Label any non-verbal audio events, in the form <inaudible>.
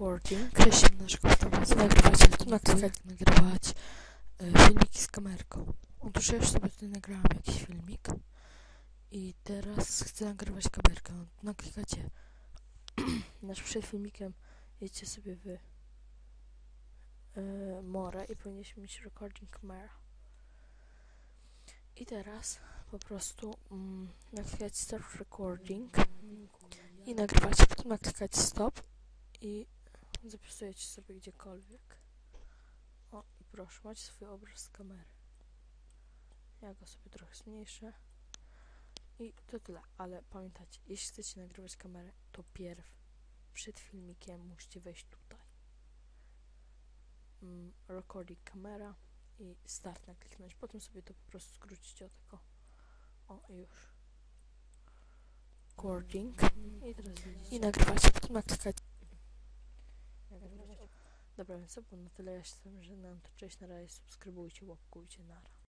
recording. Cześć, naszego wprowadzenia. Nagrywać, Naklikać. nagrywać e, filmiki z kamerką. Otóż ja już sobie tutaj nagrałam jakiś filmik i teraz chcę nagrywać kamerkę. No, Naklikacie <clears throat> nasz przed filmikiem jedźcie sobie w e, more i powinniśmy mieć recording camera. I teraz po prostu mm, naklikać start recording i nagrywacie, potem naklikać stop i zapisujecie sobie gdziekolwiek. O i proszę, macie swój obraz z kamery. Ja go sobie trochę zmniejszę. I to tyle, ale pamiętajcie, jeśli chcecie nagrywać kamerę, to pierw przed filmikiem musicie wejść tutaj. Mm, recording kamera i start nakliknąć. Potem sobie to po prostu skrócicie o tego. O, i już. Recording. I teraz widzicie. I nagrywacie, potem naklikacie. Dobra, więc to było na tyle. Ja się z tym żegnam. To cześć, na razie, subskrybujcie, łapkujcie, nara.